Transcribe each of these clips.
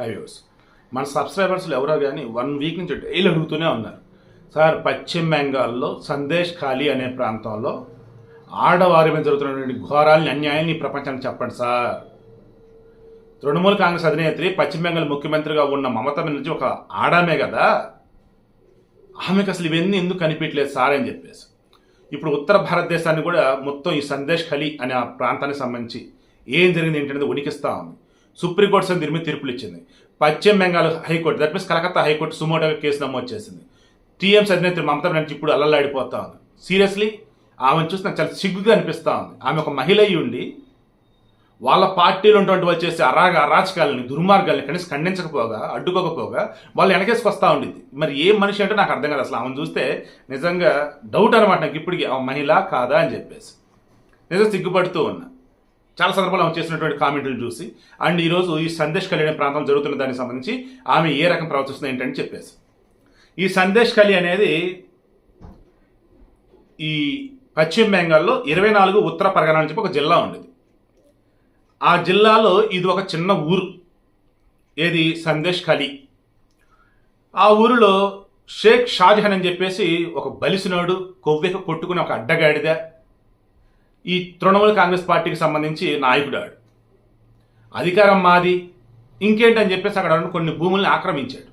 హైవ్యూస్ మన సబ్స్క్రైబర్స్లో ఎవరో కానీ వన్ వీక్ నుంచి డైలీ అడుగుతూనే ఉన్నారు. సార్ పశ్చిమ బెంగాల్లో సందేశ్ ఖాళీ అనే ప్రాంతంలో ఆడవారి మీద జరుగుతున్నటువంటి ఘోరాలని అన్యాయాన్ని ఈ ప్రపంచానికి చెప్పండి సార్. తృణమూల్ కాంగ్రెస్ అధినేత్రి పశ్చిమ బెంగాల్ ముఖ్యమంత్రిగా ఉన్న మమతా బెనర్జీ ఒక ఆడామే కదా? ఆమెకు అసలు ఇవన్నీ ఎందుకు కనిపించలేదు సార్ అని చెప్పేసి. ఇప్పుడు ఉత్తర భారతదేశాన్ని కూడా మొత్తం ఈ సందేశ్ ఖలీ అనే ఆ ప్రాంతానికి సంబంధించి ఏం జరిగింది ఏంటనేది ఉనికిస్తా ఉంది. సుప్రీంకోర్టు సరే దీని మీద తీర్పులు ఇచ్చింది పశ్చిమ Bengal high court that means Calcutta high court సుమోటోగా case నమోదు చేసింది టీఎంసీ అధినేత్రి మమతా బెనర్జీ ఇప్పుడు అల్లలాడిపోతా ఉంది. సీరియస్లీ ఆమెను చూసి నాకు చాలా సిగ్గుగా అనిపిస్తూ ఉంది. ఆమె ఒక మహిళ అయి ఉండి వాళ్ళ పార్టీలో ఉన్నటువంటి వాళ్ళు చేసే అరాగ అరాచకాలని దుర్మార్గాలని కనీసం ఖండించకపోగా అడ్డుకోకపోగా వాళ్ళు వెనకేసుకొస్తూ ఉండింది మరి ఏ మనిషి అంటే నాకు అర్థం కాదు. అసలు ఆమెను చూస్తే నిజంగా డౌట్ అనమాట నాకు ఇప్పటికి. ఆ మహిళ కాదా అని చెప్పేసి. నిజం సిగ్గుపడుతూ ఉన్నా. చాలా సందర్భాలు ఆమె చేసినటువంటి కామెంట్లు చూసి అండ్ ఈరోజు ఈ సందేశ్ కళ్యాణ ప్రాంతం జరుగుతున్న దానికి సంబంధించి ఆమె ఏ రకం ప్రవర్తిస్తుంది ఏంటని చెప్పేసి. ఈ సందేశ్ కలి అనేది ఈ పశ్చిమ బెంగాల్లో ఇరవై నాలుగు ఉత్తర పరగణ అని చెప్పి ఒక జిల్లా ఉండేది. ఆ జిల్లాలో ఇది ఒక చిన్న ఊరు. ఏది? సందేశ్ ఖలీ ఆ ఊరిలో షేక్ షాజహాన్ అని చెప్పేసి ఒక బలిసినోడు కొవ్వెక కొట్టుకుని ఒక అడ్డగాడిద ఈ తృణమూల కాంగ్రెస్ పార్టీకి సంబంధించి నాయకుడు ఆడు. అధికారం మాది ఇంకేంటని చెప్పేసి అక్కడ కొన్ని భూముల్ని ఆక్రమించాడు.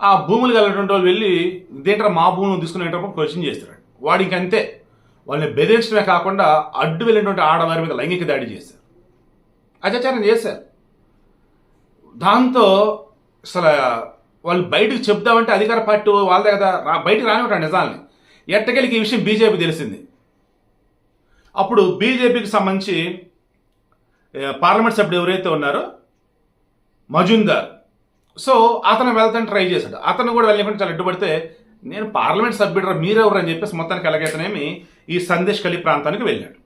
ఆ భూములు కలిగినటువంటి వాళ్ళు వెళ్ళి ఇదేంటారా మా భూములను తీసుకునేటప్పుడు క్వశ్చన్ చేస్తాడు వాడు ఇంకంతే. వాళ్ళని బెదిరించడమే కాకుండా అడ్డు వెళ్ళినటువంటి ఆడవారి మీద లైంగిక దాడి చేశారు. అత్యాచారం చేశారు. దాంతో అసలు వాళ్ళు బయటకు చెప్దామంటే అధికార పార్టీ వాళ్ళదే కదా రా బయటకు రానివ్వటం నిజాలని? ఎట్టకెళ్ళకి ఈ విషయం బీజేపీ తెలిసింది. అప్పుడు బీజేపీకి సంబంధించి పార్లమెంట్ సభ్యుడు ఎవరైతే ఉన్నారో మజుందార్. సో అతను వెళ్తాను ట్రై చేశాడు. అతను కూడా వెళ్ళకుండా చాలా అడ్డుపడితే నేను పార్లమెంట్ సభ్యుడు మీరెవరు అని చెప్పేసి మొత్తానికి ఎలాగైతేనేమి ఈ సందేశ్ కలి ప్రాంతానికి వెళ్ళాడు.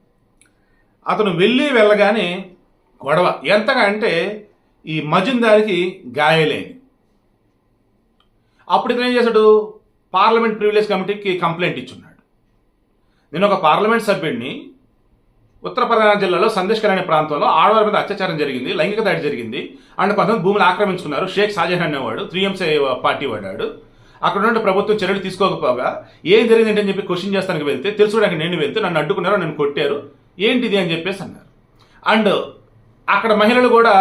అతను వెళ్ళి వెళ్ళగానే గొడవ. ఎంతగా అంటే ఈ మజుందారికి గాయలేని అప్పుడు ఇతను ఏం చేశాడు? పార్లమెంట్ ప్రివిలేజ్ కమిటీకి కంప్లైంట్ ఇచ్చున్నాడు. నేను ఒక పార్లమెంట్ సభ్యుడిని ఉత్తర జిల్లాలో సందేశ్ అనే ప్రాంతంలో ఆడవారి మీద అత్యాచారం జరిగింది లైంగిక దాడి జరిగింది. అండ్ కొంతమంది భూములు ఆక్రమించుకున్నారు. షేక్ షాజహాన్ అనేవాడు త్రీ ఎంసీ పార్టీ వాడాడు. అక్కడ ఉన్న ప్రభుత్వం చర్యలు తీసుకోకపోగా ఏం జరిగిందంటే అని చెప్పి క్వశ్చన్ చేస్తానికి వెళ్తే తెలుసుకోవడానికి నేను వెళ్తే నన్ను అడ్డుకున్నారు నన్ను కొట్టారు. ఏంటిది అని చెప్పేసి అన్నారు. అండ్ అక్కడ మహిళలు కూడా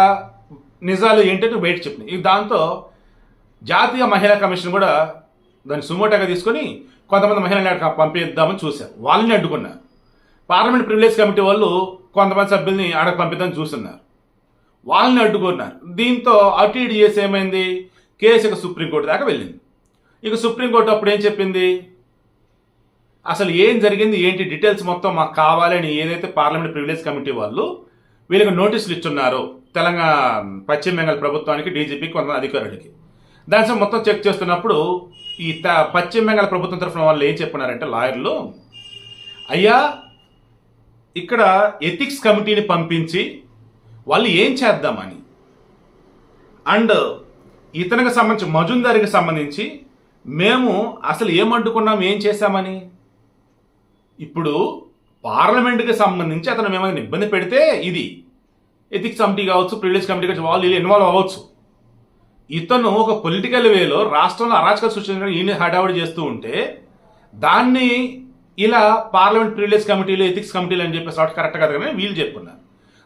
నిజాలు ఏంటంటే బయట చెప్పినాయి. దాంతో జాతీయ మహిళా కమిషన్ కూడా దాన్ని సుమోటోగా తీసుకొని కొంతమంది మహిళల్ని అక్కడ పంపిద్దామని చూశారు. వాళ్ళని అడ్డుకున్నారు. పార్లమెంట్ ప్రివిలేజ్ కమిటీ వాళ్ళు కొంతమంది సభ్యుల్ని ఆడకు పంపిద్దని చూస్తున్నారు. వాళ్ళని అడ్డుకున్నారు దీంతో అటు ఇటు చేసి ఏమైంది? కేసు ఇక సుప్రీంకోర్టు దాకా వెళ్ళింది. ఇక సుప్రీంకోర్టు అప్పుడు ఏం చెప్పింది? అసలు ఏం జరిగింది? ఏంటి డీటెయిల్స్ మొత్తం మాకు కావాలని ఏదైతే పార్లమెంట్ ప్రివిలేజ్ కమిటీ వాళ్ళు వీళ్ళకి నోటీసులు ఇచ్చున్నారో తెలంగాణ పశ్చిమ బెంగాల్ ప్రభుత్వానికి డీజీపీకి కొంత అధికారులకి. దాని మొత్తం చెక్ చేస్తున్నప్పుడు ఈ త- పశ్చిమ బెంగాల్ ప్రభుత్వం తరఫున వాళ్ళు ఏం చెప్పినారంటే లాయర్లు అయ్యా ఇక్కడ ఎథిక్స్ కమిటీని పంపించి వాళ్ళు ఏం చేద్దామని. అండ్ ఇతనికి సంబంధించి మజుందారికి సంబంధించి మేము అసలు ఏం అడ్డుకున్నాం ఏం చేశామని? ఇప్పుడు పార్లమెంట్కి సంబంధించి అతను మేమైనా ఇబ్బంది పెడితే ఇది. ఎథిక్స్ కమిటీ కావచ్చు ప్రివిలేజ్ కమిటీ కావచ్చు వాళ్ళు వీళ్ళు ఇన్వాల్వ్ అవ్వచ్చు. ఇతను ఒక పొలిటికల్ వేలో రాష్ట్రంలో అరాచక సృష్టించడానికి ఈయన హడావుడి చేస్తూ ఉంటే దాన్ని ఇలా పార్లమెంట్ ప్రివిలేజ్ కమిటీలు ఎథిక్స్ కమిటీలు అని చెప్పేసి వాటి కరెక్ట్ కదా కానీ వీళ్ళు చెప్పుకున్నారు.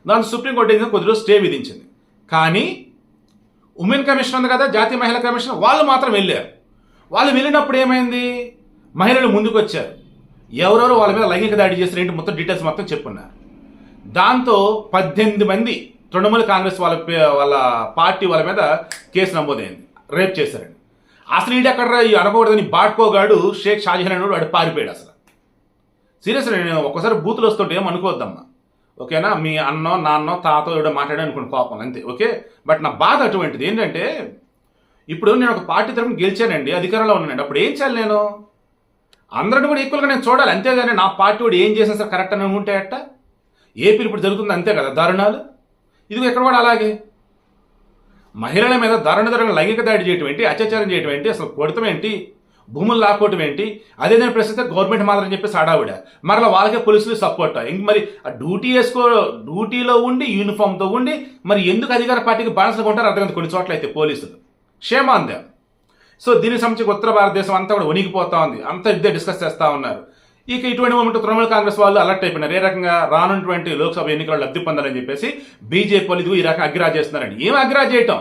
దాని సుప్రీంకోర్టు ఏం కొద్ది రోజు స్టే విధించింది. కానీ ఉమెన్ కమిషన్ ఉంది కదా జాతీయ మహిళా కమిషన్ వాళ్ళు మాత్రం వెళ్ళారు. వాళ్ళు వెళ్ళినప్పుడు ఏమైంది? మహిళలు ముందుకు వచ్చారు. ఎవరెవరు వాళ్ళ మీద లైంగిక దాడి చేసిన ఏంటి మొత్తం డీటెయిల్స్ మొత్తం చెప్పున్నారు దాంతో పద్దెనిమిది మంది తృణమూల కాంగ్రెస్ వాళ్ళ వాళ్ళ పార్టీ వాళ్ళ మీద కేసు నమోదైంది. రేప్ చేశారండి. అసలు ఈడు అనుకోకూడదని బాట్కోగాడు షేక్ షాజహాన్ వాడు పారిపోయాడు అసలు. సీరియస్ నేను ఒక్కసారి బూతులు వస్తుంటే ఏమనుకోవద్దమ్మా అనుకోవద్దమ్మా. ఓకేనా? మీ అన్నో నాన్నో తాతో ఎవడో మాట్లాడే అనుకోండి కోపం అంతే ఓకే? బట్ నా బాధ అటువంటిది ఏంటంటే ఇప్పుడు నేను ఒక పార్టీ తరఫున గెలిచానండి అధికారంలో ఉన్నానండి అప్పుడు ఏం చేయాలి నేను? అందరిని కూడా ఈక్వల్గా నేను చూడాలి అంతేగాని నా పార్టీ వాడు ఏం చేసినా సరే కరెక్ట్ అని అనుకుంటే అట్ట ఏపీలు ఇప్పుడు జరుగుతుంది అంతే కదా దారుణాలు? ఇది ఎక్కడ కూడా అలాగే? మహిళల మీద దారుణ దారుణ లైంగిక దాడి చేయటం ఏంటి అత్యాచారం చేయటం ఏంటి అసలు కొడతాం ఏంటి? భూములు లాక్కోవటం ఏంటి? అదేదైనా ప్రశ్నిస్తే గవర్నమెంట్ మాత్రం చెప్పేసి ఆడావిడ మరలా వాళ్ళకే పోలీసులు సపోర్ట్ ఇంక మరి ఆ డ్యూటీ వేసుకో డ్యూటీలో ఉండి యూనిఫామ్తో ఉండి మరి ఎందుకు అధికార పార్టీకి బానిసలు ఉంటారు అర్థం కొన్ని చోట్ల అయితే పోలీసులు. క్షేమాంద సో దీనికి సంబంధించి ఉత్తర భారతదేశం అంతా కూడా వణికిపోతా ఉంది. అంతా ఇద్దరు డిస్కస్ చేస్తూ ఉన్నారు. ఇక ఇటువంటి మూమెంట్ తృణమూల కాంగ్రెస్ వాళ్ళు అలర్ట్ అయిపోయినారు. ఏ రకంగా రానున్నటువంటి లోక్సభ ఎన్నికల్లో లబ్ధి పొందాలని చెప్పేసి బీజేపీ వాళ్ళు ఈ రకంగా అగ్రా చేస్తున్నారండి ఏం అగ్రా చేయటం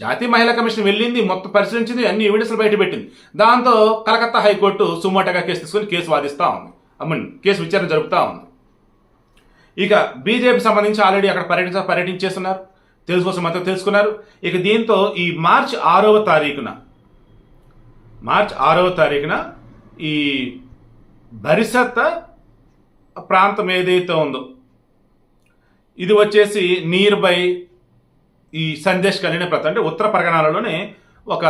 జాతీయ మహిళా కమిషన్ వెళ్ళింది మొత్తం పరిశీలించింది అన్ని ఎవిడెన్స్లు బయటపెట్టింది దాంతో కలకత్తా హైకోర్టు సుమోటగా కేసు తీసుకొని కేసు వాదిస్తూ ఉంది. మీన్ కేసు విచారణ జరుపుతూ ఉంది. ఇక బీజేపీ సంబంధించి ఆల్రెడీ అక్కడ పర్యటించ పర్యటించేస్తున్నారు. తెలుసుకోసం అంతా తెలుసుకున్నారు. ఇక దీంతో ఈ మార్చ్ ఆరవ తారీఖున మార్చ్ ఆరవ తారీఖున ఈ బరిసత్త ప్రాంతం ఏదైతే ఉందో ఇది వచ్చేసి నియర్ బై ఈ సందేశ్ కలిగిన ప్రాంతం అంటే ఉత్తర పరగణాలలోనే ఒక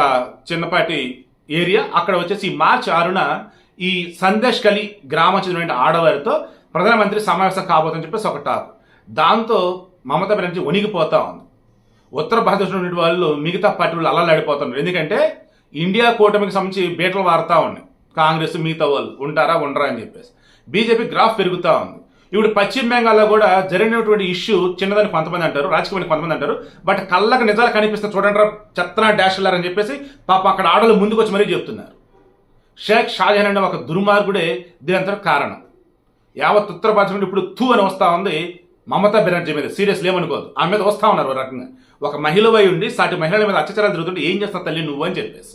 చిన్నపాటి ఏరియా. అక్కడ వచ్చేసి మార్చి ఆరున ఈ సందేశ్ కలి గ్రామం చెందిన ఆడవారితో ప్రధానమంత్రి సమావేశం కాబోతుందని చెప్పేసి ఒక టాక్. దాంతో మమతా బెనర్జీ వణిగిపోతా ఉంది. ఉత్తర భారతదేశంలో వాళ్ళు మిగతా పార్టీలు అల్లలాడిపోతున్నారు ఎందుకంటే ఇండియా కూటమికి సంబంధించి బీటలు వారుతా ఉన్నాయి. కాంగ్రెస్ మిగతా వాళ్ళు ఉంటారా ఉండరా అని చెప్పేసి. బీజేపీ గ్రాఫ్ పెరుగుతూ ఉంది. ఇప్పుడు పశ్చిమ బెంగాల్లో కూడా జరిగినటువంటి ఇష్యూ చిన్నదని కొంతమంది అంటారు రాజకీయమని కొంతమంది అంటారు. బట్ కళ్ళకు నిజాలు కనిపిస్తే చూడండి రా చెత్తన డాష్ అని చెప్పేసి పాప అక్కడ ఆడలు ముందుకు వచ్చి మరీ చెప్తున్నారు. షేక్ షాజహాన్ అనే ఒక దుర్మార్గుడే దీనంతా కారణం. యావత్ ఉత్తర భారతదేశం ఇప్పుడు తూ అని వస్తా ఉంది మమతా బెనర్జీ మీద. సీరియస్ లేమనుకోదు ఆమె మీద వస్తా ఉన్నారు ఒక రకంగా. ఒక మహిళ వై ఉండి సాటి మహిళల మీద అత్యాచారాలు జరుగుతుంటే ఏం చేస్తా తల్లి నువ్వు అని చెప్పేసి.